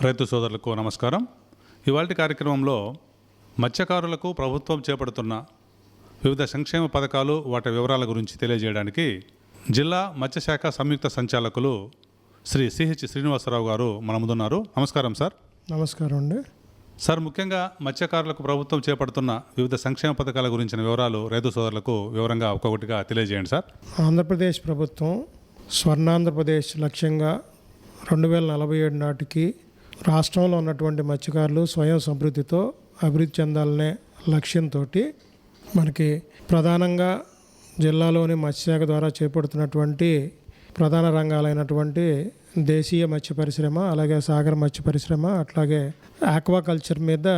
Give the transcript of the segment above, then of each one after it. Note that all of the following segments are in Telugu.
రైతు సోదరులకు నమస్కారం. ఇవాళ కార్యక్రమంలో మత్స్యకారులకు ప్రభుత్వం చేపడుతున్న వివిధ సంక్షేమ పథకాలు వాటి వివరాల గురించి తెలియజేయడానికి జిల్లా మత్స్యశాఖ సంయుక్త సంచాలకులు శ్రీ సిహెచ్ శ్రీనివాసరావు గారు మన ముందున్నారు. నమస్కారం సార్. నమస్కారం అండి. సార్ ముఖ్యంగా మత్స్యకారులకు ప్రభుత్వం చేపడుతున్న వివిధ సంక్షేమ పథకాల గురించిన వివరాలు రైతు సోదరులకు వివరంగా ఒక్కొక్కటిగా తెలియజేయండి సార్. ఆంధ్రప్రదేశ్ ప్రభుత్వం స్వర్ణాంధ్రప్రదేశ్ లక్ష్యంగా రెండు వేల నలభై ఏడు నాటికి రాష్ట్రంలో ఉన్నటువంటి మత్స్యకారులు స్వయం సమృద్ధితో అభివృద్ధి చెందాలనే లక్ష్యంతో మనకి ప్రధానంగా జిల్లాలోని మత్స్యశాఖ ద్వారా చేపడుతున్నటువంటి ప్రధాన రంగాలైనటువంటి దేశీయ మత్స్య పరిశ్రమ అలాగే సాగర మత్స్య పరిశ్రమ అట్లాగే ఆక్వాకల్చర్ మీద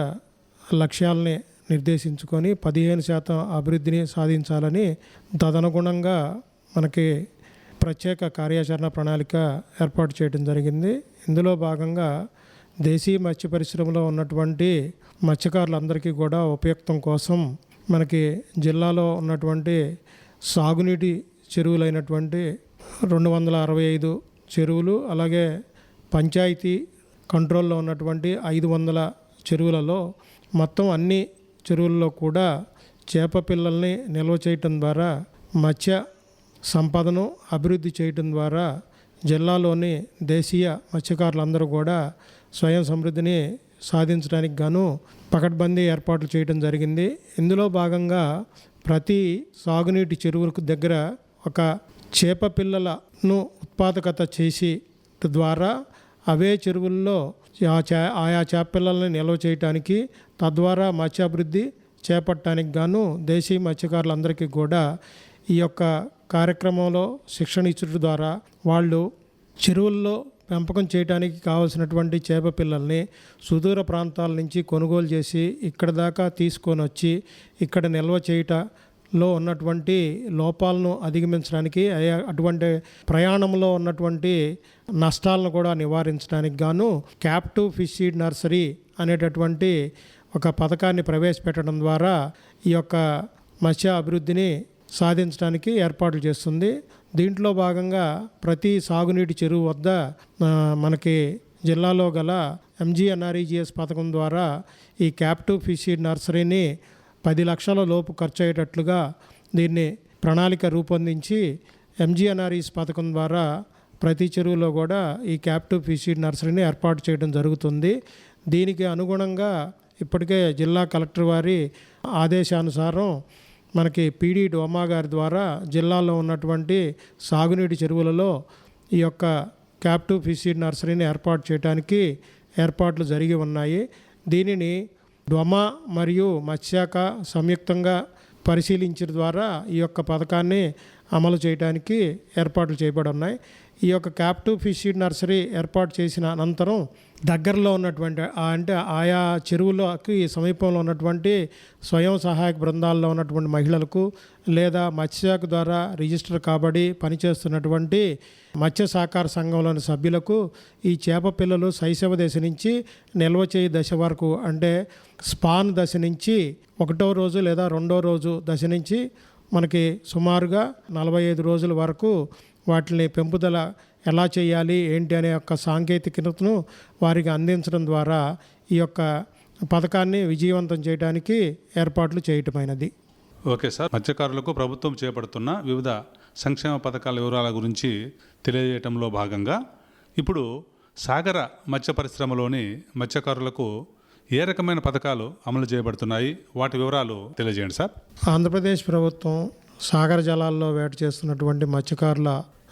లక్ష్యాలని నిర్దేశించుకొని పదిహేను శాతం అభివృద్ధిని సాధించాలని తదనుగుణంగా మనకి ప్రత్యేక కార్యాచరణ ప్రణాళిక ఏర్పాటు చేయడం జరిగింది. ఇందులో భాగంగా దేశీయ మత్స్య పరిశ్రమలో ఉన్నటువంటి మత్స్యకారులందరికీ కూడా ఉపయుక్తం కోసం మనకి జిల్లాలో ఉన్నటువంటి సాగునీటి చెరువులైనటువంటి రెండు వందల అరవై ఐదు చెరువులు అలాగే పంచాయతీ కంట్రోల్లో ఉన్నటువంటి ఐదు వందల చెరువులలో మొత్తం అన్ని చెరువుల్లో కూడా చేప పిల్లల్ని నిల్వ చేయటం ద్వారా మత్స్య సంపదను అభివృద్ధి చేయటం ద్వారా జిల్లాలోని దేశీయ మత్స్యకారులందరూ కూడా స్వయం సమృద్ధిని సాధించడానికి గాను పకడ్బందీ ఏర్పాట్లు చేయడం జరిగింది. ఇందులో భాగంగా ప్రతి సాగునీటి చెరువులకు దగ్గర ఒక చేప పిల్లలను ఉత్పాదకత చేసి ద్వారా అవే చెరువుల్లో ఆ చే ఆయా చేప పిల్లల్ని నిల్వ చేయటానికి తద్వారా మత్స్యాభివృద్ధి చేపట్టడానికి గాను దేశీయ మత్స్యకారులందరికీ కూడా ఈ యొక్క కార్యక్రమంలో శిక్షణ ఇచ్చడం ద్వారా వాళ్ళు చెరువుల్లో పెంపకం చేయడానికి కావలసినటువంటి చేప పిల్లల్ని సుదూర ప్రాంతాల నుంచి కొనుగోలు చేసి ఇక్కడ దాకా తీసుకొని వచ్చి ఇక్కడ నిల్వ చేయటలో ఉన్నటువంటి లోపాలను అధిగమించడానికి అటువంటి ప్రయాణంలో ఉన్నటువంటి నష్టాలను కూడా నివారించడానికి గాను క్యాప్టివ్ ఫిష్ సీడ్ నర్సరీ అనేటటువంటి ఒక పథకాన్ని ప్రవేశపెట్టడం ద్వారా ఈ యొక్క మత్స్య అభివృద్ధిని సాధించడానికి ఏర్పాట్లు చేస్తుంది. దీంట్లో భాగంగా ప్రతి సాగునీటి చెరువు వద్ద మనకి జిల్లాలో గల ఎంజీఎన్ఆర్ఈజిఎస్ పథకం ద్వారా ఈ క్యాప్టివ్ ఫిష్ నర్సరీని పది లక్షల లోపు ఖర్చు అయ్యేటట్లుగా దీన్ని ప్రణాళిక రూపొందించి ఎంజీఎన్ఆర్ఈస్ పథకం ద్వారా ప్రతి చెరువులో కూడా ఈ క్యాప్టివ్ ఫిష్ నర్సరీని ఏర్పాటు చేయడం జరుగుతుంది. దీనికి అనుగుణంగా ఇప్పటికే జిల్లా కలెక్టర్ వారి ఆదేశానుసారం మనకి పీడీ డోమా గారి ద్వారా జిల్లాలో ఉన్నటువంటి సాగునీటి చెరువులలో ఈ యొక్క క్యాప్టివ్ ఫిషీడ్ నర్సరీని ఏర్పాటు చేయడానికి ఏర్పాట్లు జరిగి ఉన్నాయి. దీనిని డొమా మరియు మత్స్యాక సంయుక్తంగా పరిశీలించడం ద్వారా ఈ యొక్క పథకాన్ని అమలు చేయడానికి ఏర్పాట్లు చేయబడి ఉన్నాయి. ఈ యొక్క క్యాప్టివ్ ఫిష్ నర్సరీ ఏర్పాటు చేసిన అనంతరం దగ్గరలో ఉన్నటువంటి అంటే ఆయా చెరువులకి సమీపంలో ఉన్నటువంటి స్వయం సహాయక బృందాల్లో ఉన్నటువంటి మహిళలకు లేదా మత్స్యశాఖ ద్వారా రిజిస్టర్ కాబడి పనిచేస్తున్నటువంటి మత్స్య సహకార సంఘంలోని సభ్యులకు ఈ చేప పిల్లలు శైశవ దశ నుంచి నిల్వ చేయి దశ వరకు అంటే స్పాన్ దశ నుంచి ఒకటో రోజు లేదా రెండో రోజు దశ నుంచి మనకి సుమారుగా నలభై ఐదు రోజుల వరకు వాటిని పెంపుదల ఎలా చేయాలి ఏంటి అనే యొక్క సాంకేతికతను వారికి అందించడం ద్వారా ఈ యొక్క పథకాన్ని విజయవంతం చేయడానికి ఏర్పాట్లు చేయటమైనది. Okay sir. మత్స్యకారులకు ప్రభుత్వం చేపడుతున్న వివిధ సంక్షేమ పథకాల వివరాల గురించి తెలియజేయటంలో భాగంగా ఇప్పుడు సాగర మత్స్య పరిశ్రమలోని మత్స్యకారులకు ఏ రకమైన పథకాలు అమలు చేయబడుతున్నాయి? వాటి వివరాలు తెలియజేయండి సార్. ఆంధ్రప్రదేశ్ ప్రభుత్వం సాగర జలాల్లో వేట చేస్తున్నటువంటి మత్స్యకారుల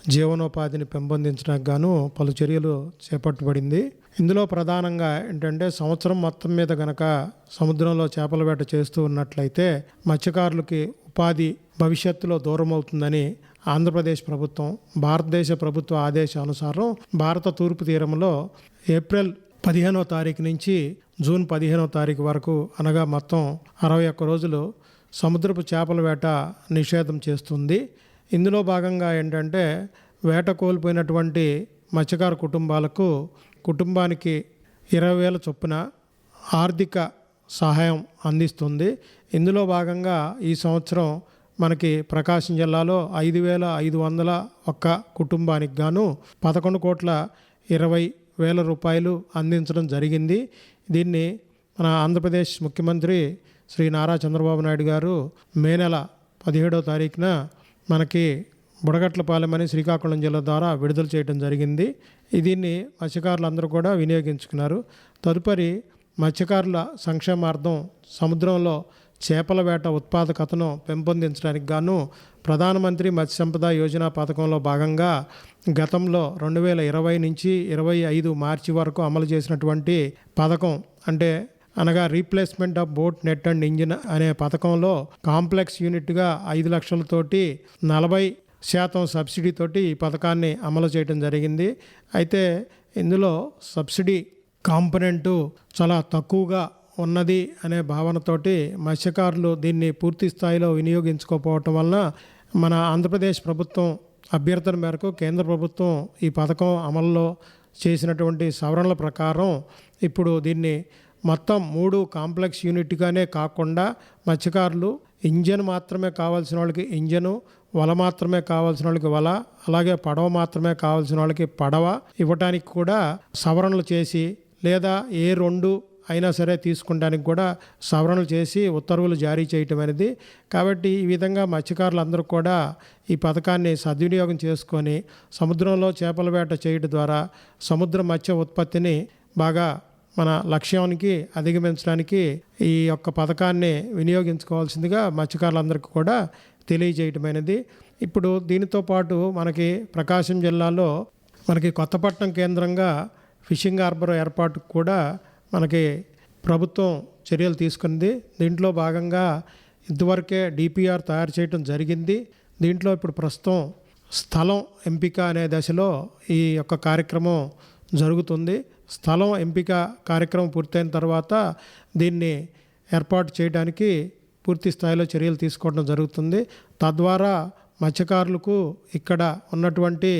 జీవనోపాధిని పెంపొందించడానికి గాను పలు చర్యలు చేపట్టబడింది. ఇందులో ప్రధానంగా ఏంటంటే సంవత్సరం మొత్తం మీద గనక సముద్రంలో చేపల వేట చేస్తూ ఉన్నట్లయితే మత్స్యకారులకి ఉపాధి భవిష్యత్తులో దూరం అవుతుందని ఆంధ్రప్రదేశ్ ప్రభుత్వం భారతదేశ ప్రభుత్వ ఆదేశానుసారం భారత తూర్పు తీరంలో ఏప్రిల్ పదిహేనో తారీఖు నుంచి జూన్ పదిహేనో తారీఖు వరకు అనగా మొత్తం అరవై ఒక్క రోజులు సముద్రపు చేపల వేట నిషేధం చేస్తుంది. ఇందులో భాగంగా ఏంటంటే వేట కోల్పోయినటువంటి మత్స్యకార కుటుంబాలకు కుటుంబానికి ఇరవై వేల చొప్పున ఆర్థిక సహాయం అందిస్తుంది. ఇందులో భాగంగా ఈ సంవత్సరం మనకి ప్రకాశం జిల్లాలో ఐదు వేల ఐదు వందల ఒక్క కుటుంబానికి గాను పదకొండు కోట్ల ఇరవై వేల రూపాయలు అందించడం జరిగింది. దీన్ని మన ఆంధ్రప్రదేశ్ ముఖ్యమంత్రి శ్రీ నారా చంద్రబాబు నాయుడు గారు మే నెల పదిహేడో తారీఖున మనకి బుడగట్లపాలెం అని శ్రీకాకుళం జిల్లా ద్వారా విడుదల చేయడం జరిగింది. దీన్ని మత్స్యకారులందరూ కూడా వినియోగించుకున్నారు. తదుపరి మత్స్యకారుల సంక్షేమార్థం సముద్రంలో చేపల వేట ఉత్పాదకతను పెంపొందించడానికి గాను ప్రధానమంత్రి మత్స్య సంపద యోజన పథకంలో భాగంగా గతంలో రెండు వేల ఇరవై నుంచి ఇరవై ఐదు మార్చి వరకు అమలు చేసినటువంటి పథకం అంటే అనగా replacement of boat net and engine అనే పథకంలో కాంప్లెక్స్ యూనిట్గా ఐదు లక్షలతోటి నలభై శాతం సబ్సిడీతోటి ఈ పథకాన్ని అమలు చేయడం జరిగింది. అయితే ఇందులో సబ్సిడీ కాంపనెంటు చాలా తక్కువగా ఉన్నది అనే భావనతోటి మత్స్యకారులు దీన్ని పూర్తి స్థాయిలో వినియోగించుకోకపోవటం వలన మన ఆంధ్రప్రదేశ్ ప్రభుత్వం అభ్యర్థన మేరకు కేంద్ర ప్రభుత్వం ఈ పథకం అమల్లో చేసినటువంటి సవరణల ప్రకారం ఇప్పుడు దీన్ని మొత్తం మూడు కాంప్లెక్స్ యూనిట్గానే కాకుండా మత్స్యకారులు ఇంజన్ మాత్రమే కావాల్సిన వాళ్ళకి ఇంజను వల మాత్రమే కావాల్సిన వాళ్ళకి వల అలాగే పడవ మాత్రమే కావాల్సిన వాళ్ళకి పడవ ఇవ్వటానికి కూడా సవరణలు చేసి లేదా ఏ రెండు అయినా సరే తీసుకోవడానికి కూడా సవరణలు చేసి ఉత్తర్వులు జారీ చేయటం అనేది. కాబట్టి ఈ విధంగా మత్స్యకారులందరూ కూడా ఈ పథకాన్ని సద్వినియోగం చేసుకొని సముద్రంలో చేపల వేట చేయడం ద్వారా సముద్ర మత్స్య ఉత్పత్తిని బాగా మన లక్ష్యానికి అధిగమించడానికి ఈ యొక్క పథకాన్ని వినియోగించుకోవాల్సిందిగా మత్స్యకారులందరికీ కూడా తెలియజేయటమైనది. ఇప్పుడు దీనితో పాటు మనకి ప్రకాశం జిల్లాలో మనకి కొత్తపట్నం కేంద్రంగా ఫిషింగ్ హార్బర్ ఏర్పాటుకు కూడా మనకి ప్రభుత్వం చర్యలు తీసుకుంది. దీంట్లో భాగంగా ఇంతవరకే డిపిఆర్ తయారు చేయడం జరిగింది. దీంట్లో ఇప్పుడు ప్రస్తుతం స్థలం ఎంపిక అనే దశలో ఈ యొక్క కార్యక్రమం జరుగుతుంది. స్థలం ఎంపిక కార్యక్రమం పూర్తయిన తర్వాత దీన్ని ఏర్పాటు చేయడానికి పూర్తి స్థాయిలో చర్యలు తీసుకోవడం జరుగుతుంది. తద్వారా మత్స్యకారులకు ఇక్కడ ఉన్నటువంటి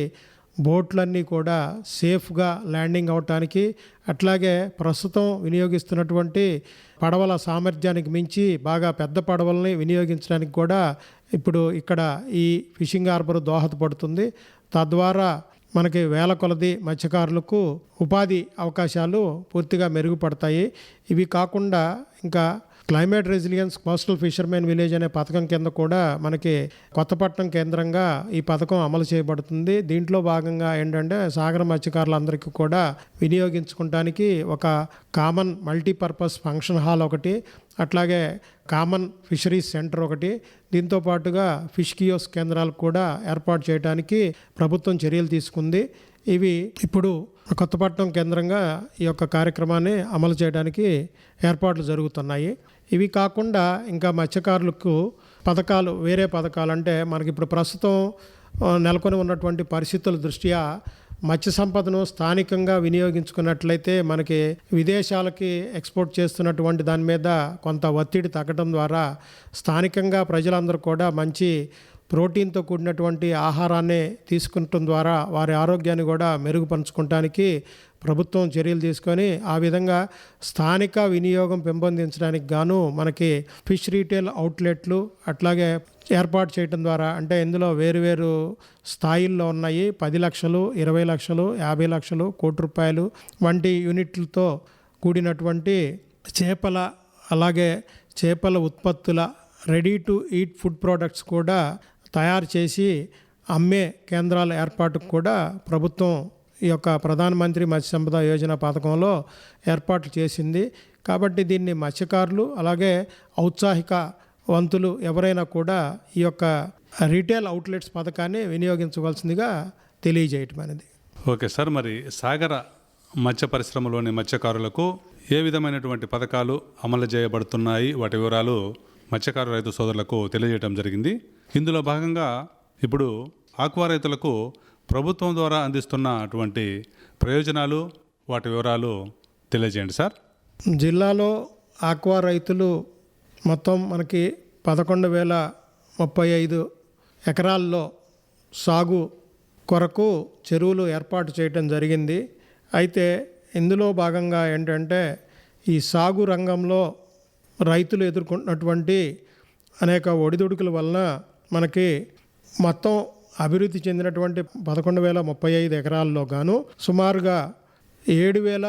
బోట్లన్నీ కూడా సేఫ్గా ల్యాండింగ్ అవటానికి అట్లాగే ప్రస్తుతం వినియోగిస్తున్నటువంటి పడవల సామర్థ్యానికి మించి బాగా పెద్ద పడవల్ని వినియోగించడానికి కూడా ఇప్పుడు ఇక్కడ ఈ ఫిషింగ్ హార్బర్ దోహదపడుతుంది. తద్వారా మనకి వేల కొలది మత్స్యకారులకు ఉపాధి అవకాశాలు పూర్తిగా మెరుగుపడతాయి. ఇవి కాకుండా ఇంకా climate resilience coastal fishermen village అనే పథకం కింద కూడా మనకి కొత్తపట్నం కేంద్రంగా ఈ పథకం అమలు చేయబడుతుంది. దీంట్లో భాగంగా ఏంటంటే సాగర మత్స్యకారులందరికీ కూడా వినియోగించుకోవడానికి ఒక కామన్ మల్టీపర్పస్ ఫంక్షన్ హాల్ ఒకటి అట్లాగే కామన్ ఫిషరీస్ సెంటర్ ఒకటి దీంతో పాటుగా ఫిష్ కియోస్ కేంద్రాలు కూడా ఏర్పాటు చేయడానికి ప్రభుత్వం చర్యలు తీసుకుంది. ఇవి ఇప్పుడు కొత్తపట్నం కేంద్రంగా ఈ యొక్క కార్యక్రమాన్ని అమలు చేయడానికి ఏర్పాట్లు జరుగుతున్నాయి. ఇవి కాకుండా ఇంకా మత్స్యకారులకు పథకాలు వేరే పథకాలు అంటే మనకి ఇప్పుడు ప్రస్తుతం నెలకొని ఉన్నటువంటి పరిస్థితుల దృష్ట్యా మత్స్య సంపదను స్థానికంగా వినియోగించుకున్నట్లయితే మనకి విదేశాలకి ఎక్స్పోర్ట్ చేస్తున్నటువంటి దాని మీద కొంత ఒత్తిడి తగ్గడం ద్వారా స్థానికంగా ప్రజలందరూ కూడా మంచి ప్రోటీన్తో కూడినటువంటి ఆహారాన్ని తీసుకుంటం ద్వారా వారి ఆరోగ్యాన్ని కూడా మెరుగుపరుచుకోవటానికి ప్రభుత్వం చర్యలు తీసుకొని ఆ విధంగా స్థానిక వినియోగం పెంపొందించడానికి గాను మనకి ఫిష్ రీటైల్ అవుట్లెట్లు అట్లాగే ఏర్పాటు చేయడం ద్వారా అంటే ఇందులో వేరువేరు స్థాయిల్లో ఉన్నాయి. పది లక్షలు ఇరవై లక్షలు యాభై లక్షలు కోటి రూపాయలు వంటి యూనిట్లతో కూడినటువంటి చేపల అలాగే చేపల ఉత్పత్తుల ready to eat food products కూడా తయారు చేసి అమ్మే కేంద్రాల ఏర్పాటుకు కూడా ప్రభుత్వం ఈ యొక్క ప్రధానమంత్రి మత్స్య సంపద యోజన పథకంలో ఏర్పాటు చేసింది. కాబట్టి దీన్ని మత్స్యకారులు అలాగే ఔత్సాహిక వంతులు ఎవరైనా కూడా ఈ యొక్క రీటైల్ అవుట్లెట్స్ పథకాన్ని వినియోగించవలసిందిగా తెలియజేయటం అనేది. ఓకే సార్ మరి సాగర మత్స్య పరిశ్రమలోని మత్స్యకారులకు ఏ విధమైనటువంటి పథకాలు అమలు చేయబడుతున్నాయి? వాటి వివరాలు మత్స్యకారు రైతు సోదరులకు తెలియజేయడం జరిగింది. ఇందులో భాగంగా ఇప్పుడు ఆక్వా రైతులకు ప్రభుత్వం ద్వారా అందిస్తున్న అటువంటి ప్రయోజనాలు వాటి వివరాలు తెలియజేయండి సార్. జిల్లాలో ఆక్వా రైతులు మొత్తం మనకి పదకొండు వేల ముప్పై ఐదు ఎకరాల్లో సాగు కొరకు చెరువులు ఏర్పాటు చేయటం జరిగింది. అయితే ఇందులో భాగంగా ఏంటంటే ఈ సాగు రంగంలో రైతులు ఎదుర్కొంటున్నటువంటి అనేక ఒడిదుడుకుల వలన మనకి మొత్తం అభివృద్ధి చెందినటువంటి పదకొండు వేల ముప్పై ఐదు ఎకరాల్లో గాను సుమారుగా ఏడు వేల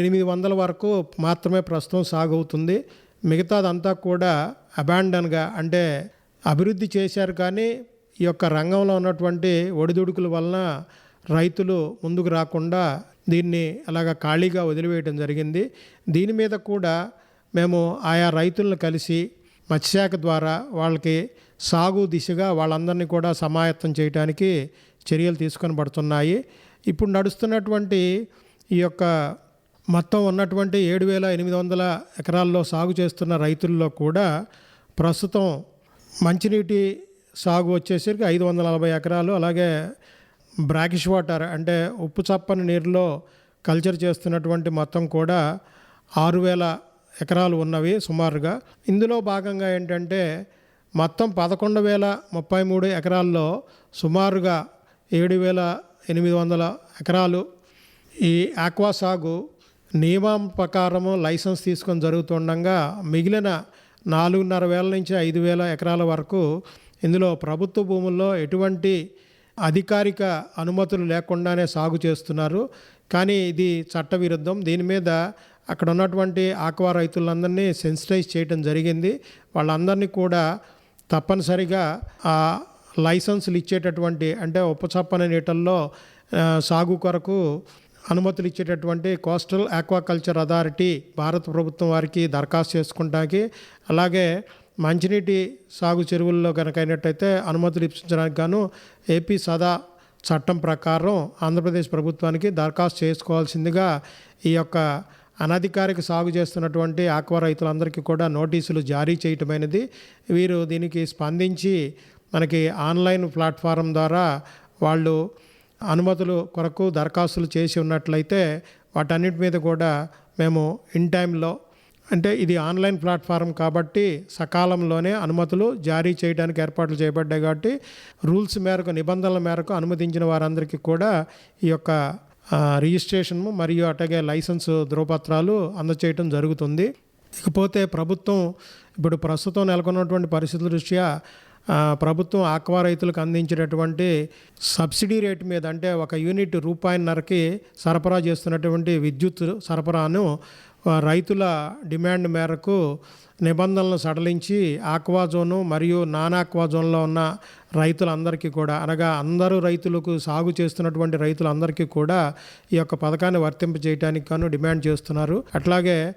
ఎనిమిది వందల వరకు మాత్రమే ప్రస్తుతం సాగు అవుతుంది మిగతాదంతా కూడా అబాండన్గా అంటే అభివృద్ధి చేశారు కానీ ఈ యొక్క రంగంలో ఉన్నటువంటి ఒడిదుడుకుల వలన రైతులు ముందుకు రాకుండా దీన్ని అలాగ ఖాళీగా వదిలివేయడం జరిగింది. దీని మీద కూడా మేము ఆయా రైతులను కలిసి మత్స్యశాఖ ద్వారా వాళ్ళకి సాగు దిశగా వాళ్ళందరినీ కూడా సమాయత్తం చేయడానికి చర్యలు తీసుకొని పడుతున్నాయి ఇప్పుడు నడుస్తున్నటువంటి ఈ యొక్క మొత్తం ఉన్నటువంటి ఏడు వేల ఎనిమిది వందల ఎకరాల్లో సాగు చేస్తున్న రైతుల్లో కూడా ప్రస్తుతం మంచినీటి సాగు వచ్చేసరికి ఐదు వందల నలభై ఎకరాలు. అలాగే బ్రాకిష్ వాటర్ అంటే ఉప్పు చప్పని నీరులో కల్చర్ చేస్తున్నటువంటి మొత్తం కూడా ఆరు వేల ఎకరాలు ఉన్నవి సుమారుగా. ఇందులో భాగంగా ఏంటంటే మొత్తం పదకొండు వేల ముప్పై మూడు ఎకరాల్లో సుమారుగా ఏడు వేల ఎనిమిది వందల ఎకరాలు ఈ ఆక్వా సాగు నియమం ప్రకారము లైసెన్స్ తీసుకొని జరుగుతుండగా మిగిలిన నాలుగున్నర వేల నుంచి ఐదు వేల ఎకరాల వరకు ఇందులో ప్రభుత్వ భూముల్లో ఎటువంటి అధికారిక అనుమతులు లేకుండానే సాగు చేస్తున్నారు. కానీ ఇది చట్టవిరుద్ధం. దీని మీద అక్కడ ఉన్నటువంటి ఆక్వా రైతులందరినీ సెన్సిటైజ్ చేయడం జరిగింది. వాళ్ళందరినీ కూడా తప్పనిసరిగా ఆ లైసెన్సులు ఇచ్చేటటువంటి అంటే ఉపచప్పని నీటల్లో సాగు కొరకు అనుమతులు ఇచ్చేటటువంటి కోస్టల్ ఆక్వాకల్చర్ అథారిటీ భారత ప్రభుత్వం వారికి దరఖాస్తు చేసుకుంటానికి అలాగే మంచినీటి సాగు చెరువుల్లో కనుక అయినట్టయితే అనుమతులు ఇప్పించడానికి గాను ఏపీ సదా చట్టం ప్రకారం ఆంధ్రప్రదేశ్ ప్రభుత్వానికి దరఖాస్తు చేసుకోవాల్సిందిగా ఈ యొక్క అనధికారిక సాగు చేస్తున్నటువంటి ఆక్వా రైతులందరికీ కూడా నోటీసులు జారీ చేయటమైనది. వీరు దీనికి స్పందించి మనకి ఆన్లైన్ ప్లాట్ఫారం ద్వారా వాళ్ళు అనుమతులు కొరకు దరఖాస్తులు చేసి ఉన్నట్లయితే వాటన్నిటి మీద కూడా మేము ఇన్ టైంలో అంటే ఇది ఆన్లైన్ ప్లాట్ఫారం కాబట్టి సకాలంలోనే అనుమతులు జారీ చేయడానికి ఏర్పాట్లు చేయబడ్డాయి కాబట్టి రూల్స్ మేరకు నిబంధనల మేరకు అనుమతించిన వారందరికీ కూడా ఈ యొక్క రిజిస్ట్రేషన్ మరియు అట్లాగే లైసెన్స్ ధృవపత్రాలు అందచేయటం జరుగుతుంది. ఇకపోతే ప్రభుత్వం ఇప్పుడు ప్రస్తుతం నెలకొన్నటువంటి పరిస్థితుల దృష్ట్యా ప్రభుత్వం ఆక్వా రైతులకు అందించేటటువంటి సబ్సిడీ రేటు మీద అంటే ఒక యూనిట్ రూపాయిన్నరకి సరఫరా చేస్తున్నటువంటి విద్యుత్ సరఫరాను రైతుల డిమాండ్ మేరకు నిబంధనలను సడలించి ఆక్వా జోను మరియు నాన్ ఆక్వా జోన్లో ఉన్న రైతులందరికీ కూడా అనగా అందరూ రైతులకు సాగు చేస్తున్నటువంటి రైతులందరికీ కూడా ఈ యొక్క పథకాన్ని వర్తింపజేయడానికి గాను డిమాండ్ చేస్తున్నారు. అట్లాగే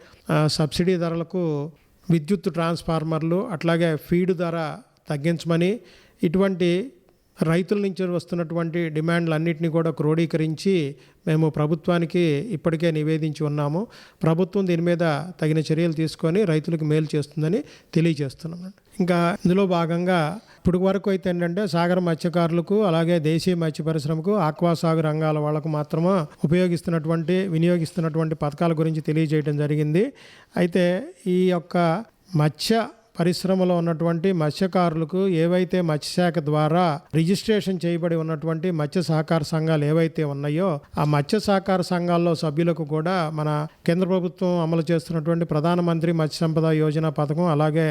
సబ్సిడీ ధరలకు విద్యుత్ ట్రాన్స్ఫార్మర్లు అట్లాగే ఫీడ్ ధర తగ్గించమని ఇటువంటి రైతుల నుంచి వస్తున్నటువంటి డిమాండ్లన్నింటినీ కూడా క్రోడీకరించి మేము ప్రభుత్వానికి ఇప్పటికే నివేదించి ఉన్నాము. ప్రభుత్వం దీని మీద తగిన చర్యలు తీసుకొని రైతులకు మేలు చేస్తుందని తెలియజేస్తున్నాం. ఇంకా ఇందులో భాగంగా ఇప్పుడు వరకు అయితే ఏంటంటే సాగర మత్స్యకారులకు అలాగే దేశీయ మత్స్య పరిశ్రమకు ఆక్వా సాగు రంగాల వాళ్ళకు మాత్రమే ఉపయోగిస్తున్నటువంటి వినియోగిస్తున్నటువంటి పథకాల గురించి తెలియజేయడం జరిగింది. అయితే ఈ యొక్క మత్స్య పరిశ్రమలో ఉన్నటువంటి మత్స్యకారులకు ఏవైతే మత్స్యశాఖ ద్వారా రిజిస్ట్రేషన్ చేయబడి ఉన్నటువంటి మత్స్య సహకార సంఘాలు ఏవైతే ఉన్నాయో ఆ మత్స్య సహకార సంఘాల్లో సభ్యులకు కూడా మన కేంద్ర ప్రభుత్వం అమలు చేస్తున్నటువంటి ప్రధానమంత్రి మత్స్య సంపద యోజన పథకం అలాగే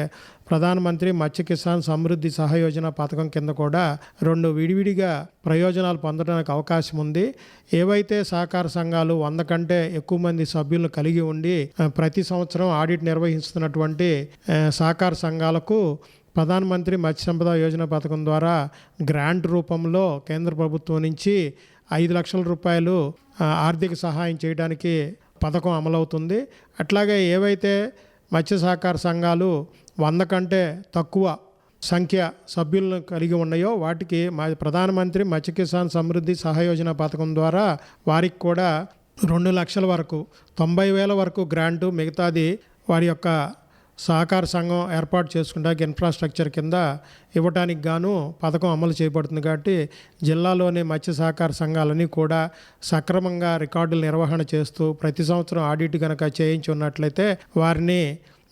ప్రధానమంత్రి మత్స్య కిసాన్ సమృద్ధి సహయోజన పథకం కింద కూడా రెండు విడివిడిగా ప్రయోజనాలు పొందడానికి అవకాశం ఉంది. ఏవైతే సహకార సంఘాలు వంద కంటే ఎక్కువ మంది సభ్యులను కలిగి ఉండి ప్రతి సంవత్సరం ఆడిట్ నిర్వహిస్తున్నటువంటి సహకార సంఘాలకు ప్రధానమంత్రి మత్స్య సంపద యోజన పథకం ద్వారా గ్రాంట్ రూపంలో కేంద్ర ప్రభుత్వం నుంచి ఐదు లక్షల రూపాయలు ఆర్థిక సహాయం చేయడానికి పథకం అమలవుతుంది. అట్లాగే ఏవైతే మత్స్య సహకార సంఘాలు వంద కంటే తక్కువ సంఖ్య సభ్యులను కలిగి ఉన్నాయో వాటికి మా ప్రధానమంత్రి మత్స్య కిసాన్ సమృద్ధి సహయోజన పథకం ద్వారా వారికి కూడా రెండు లక్షల వరకు తొంభై వేల వరకు గ్రాంటు మిగతాది వారి యొక్క సహకార సంఘం ఏర్పాటు చేసుకుంటానికి ఇన్ఫ్రాస్ట్రక్చర్ కింద ఇవ్వటానికి గాను పథకం అమలు చేయబడుతుంది కాబట్టి జిల్లాలోని మత్స్య సహకార సంఘాలన్నీ కూడా సక్రమంగా రికార్డుల నిర్వహణ చేస్తూ ప్రతి సంవత్సరం ఆడిట్ కనుక చేయించి ఉన్నట్లయితే వారిని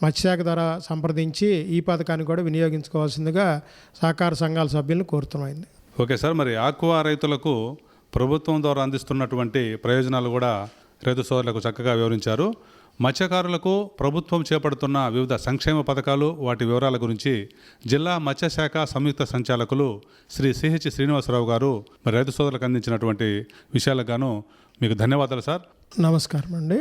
మత్స్యశాఖ ద్వారా సంప్రదించి ఈ పథకాన్ని కూడా వినియోగించుకోవాల్సిందిగా సహకార సంఘాల సభ్యులను కోరుతున్నాయింది ఓకే సార్ మరి ఆక్వా రైతులకు ప్రభుత్వం ద్వారా అందిస్తున్నటువంటి ప్రయోజనాలు కూడా రైతు సోదరులకు చక్కగా వివరించారు. మత్స్యకారులకు ప్రభుత్వం చేపడుతున్న వివిధ సంక్షేమ పథకాలు వాటి వివరాల గురించి జిల్లా మత్స్యశాఖ సంయుక్త సంచాలకులు శ్రీ సిహెచ్ శ్రీనివాసరావు గారు మరి రైతు సోదరులకు అందించినటువంటి విషయాలకు గాను మీకు ధన్యవాదాలు సార్. నమస్కారం అండి